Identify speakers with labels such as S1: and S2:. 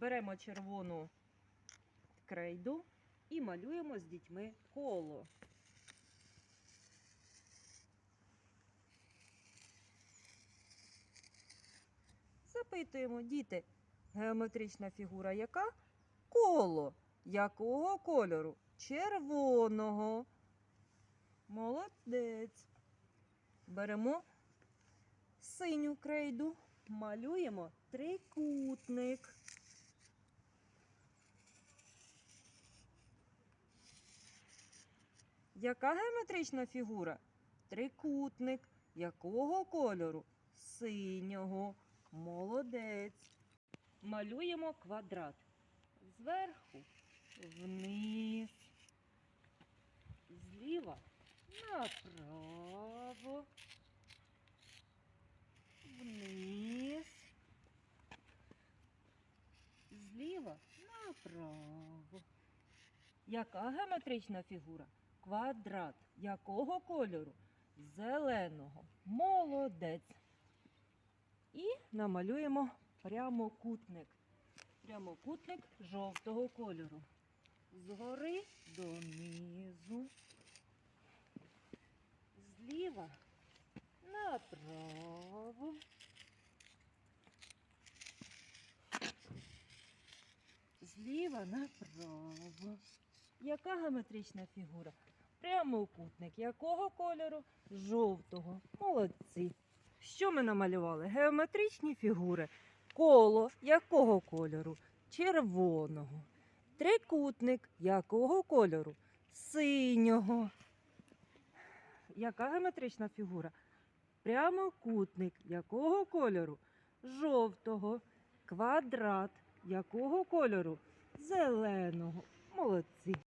S1: Беремо червону крейду і малюємо з дітьми коло. Запитуємо, діти, геометрична фігура яка? Коло. Якого кольору? Червоного. Молодець. Беремо синю крейду, малюємо трикутник. Яка геометрична фігура? Трикутник. Якого кольору? Синього. Молодець. Малюємо квадрат. Зверху вниз. Зліва направо. Вниз. Зліва направо. Яка геометрична фігура? Квадрат. Якого кольору? Зеленого. Молодець. І намалюємо прямокутник. Прямокутник жовтого кольору. Згори донизу. Зліва направо. Зліва направо. Яка геометрична фігура? Прямокутник. Якого кольору? Жовтого. Молодці. Що ми намалювали? Геометричні фігури. Коло якого кольору? Червоного. Трикутник якого кольору? Синього. Яка геометрична фігура? Прямокутник якого кольору? Жовтого. Квадрат якого кольору? Зеленого. Молодці.